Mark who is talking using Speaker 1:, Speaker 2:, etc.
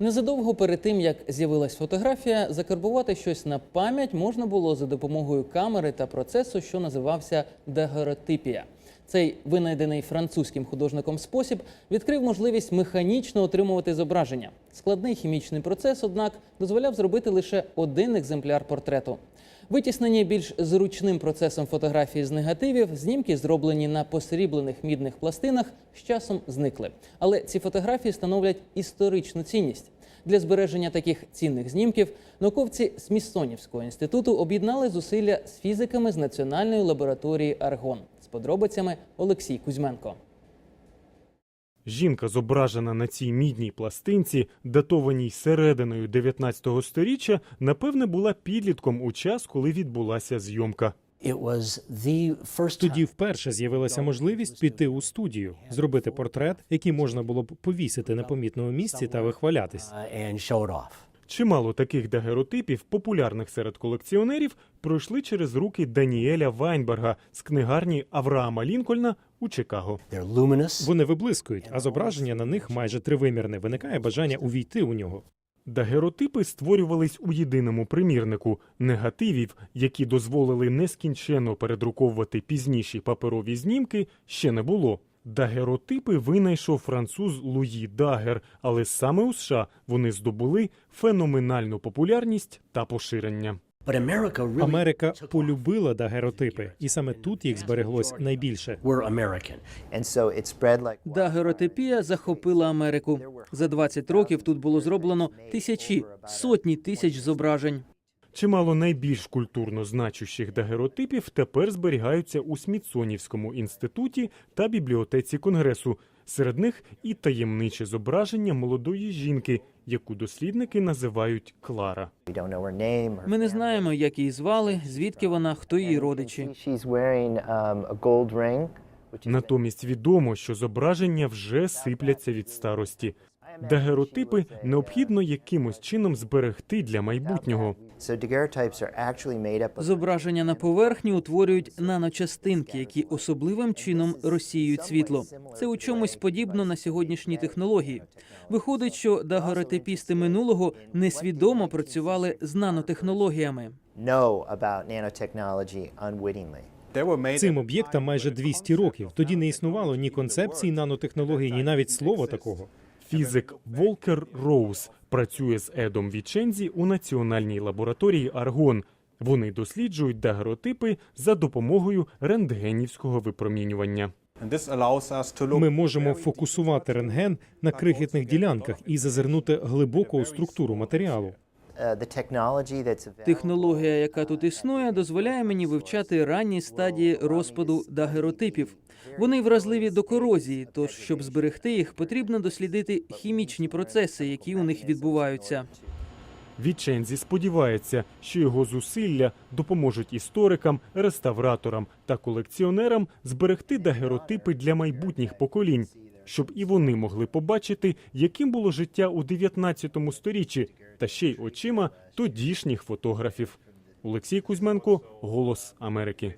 Speaker 1: Незадовго перед тим, як з'явилась фотографія, закарбувати щось на пам'ять можна було за допомогою камери та процесу, що називався дагеротипія. Цей винайдений французьким художником спосіб відкрив можливість механічно отримувати зображення. Складний хімічний процес, однак, дозволяв зробити лише один екземпляр портрету. Витіснені більш зручним процесом фотографії з негативів, знімки, зроблені на посріблених мідних пластинах, з часом зникли. Але ці фотографії становлять історичну цінність. Для збереження таких цінних знімків науковці Сміссонівського інституту об'єднали зусилля з фізиками з Національної лабораторії Аргон. З подробицями Олексій Кузьменко.
Speaker 2: Жінка, зображена на цій мідній пластинці, датованій серединою 19 століття, напевне, була підлітком у час, коли відбулася зйомка.
Speaker 3: Тоді
Speaker 4: time
Speaker 3: вперше з'явилася можливість піти у студію, зробити портрет, який можна було б повісити на помітному місці та вихвалятись.
Speaker 4: uh.
Speaker 2: Чимало таких дагеротипів, популярних серед колекціонерів, пройшли через руки Даніеля Вайнберга з книгарні Авраама Лінкольна у Чикаго.
Speaker 3: Вони виблискують, а зображення на них майже тривимірне. Виникає бажання увійти у нього.
Speaker 2: Дагеротипи створювались у єдиному примірнику негативів, які дозволили нескінченно передруковувати пізніші паперові знімки, ще не було. Дагеротипи винайшов француз Луї Дагер, але саме у США вони здобули феноменальну популярність та поширення.
Speaker 3: Америка полюбила дагеротипи, і саме тут їх збереглось найбільше.
Speaker 1: Дагеротипія захопила Америку. За 20 років тут було зроблено тисячі, сотні тисяч зображень.
Speaker 2: Чимало найбільш культурно значущих дагеротипів тепер зберігаються у Смітсонівському інституті та бібліотеці Конгресу. Серед них і таємниче зображення молодої жінки, яку дослідники називають Клара.
Speaker 1: Ми не знаємо, як її звали, звідки вона, хто її родичі.
Speaker 5: Um,
Speaker 2: Натомість відомо, що зображення вже сипляться від старості. Дагеротипи необхідно якимось чином зберегти для майбутнього.
Speaker 1: Зображення на поверхні утворюють наночастинки, які особливим чином розсіюють світло. Це у чомусь подібно на сьогоднішні технології. Виходить, що дагеротипісти минулого несвідомо працювали з нанотехнологіями.
Speaker 3: Цим об'єктам майже 200 років. Тоді не існувало ні концепції нанотехнологій, ні навіть слова такого.
Speaker 2: Фізик Волкер Роуз працює з Едом Вічензі у національній лабораторії Аргон. Вони досліджують дагеротипи за допомогою рентгенівського випромінювання.
Speaker 3: Ми можемо фокусувати рентген на крихітних ділянках і зазирнути глибоко у структуру матеріалу.
Speaker 5: Available
Speaker 1: Технологія, яка тут існує, дозволяє мені вивчати ранні стадії розпаду дагеротипів. Вони вразливі до корозії, тож щоб зберегти їх, потрібно дослідити хімічні процеси, які у них відбуваються.
Speaker 2: Вічензі сподівається, що його зусилля допоможуть історикам, реставраторам та колекціонерам зберегти дагеротипи для майбутніх поколінь, щоб і вони могли побачити, яким було життя у 19 сторіччі, та ще й очима тодішніх фотографів. Олексій Кузьменко, Голос Америки.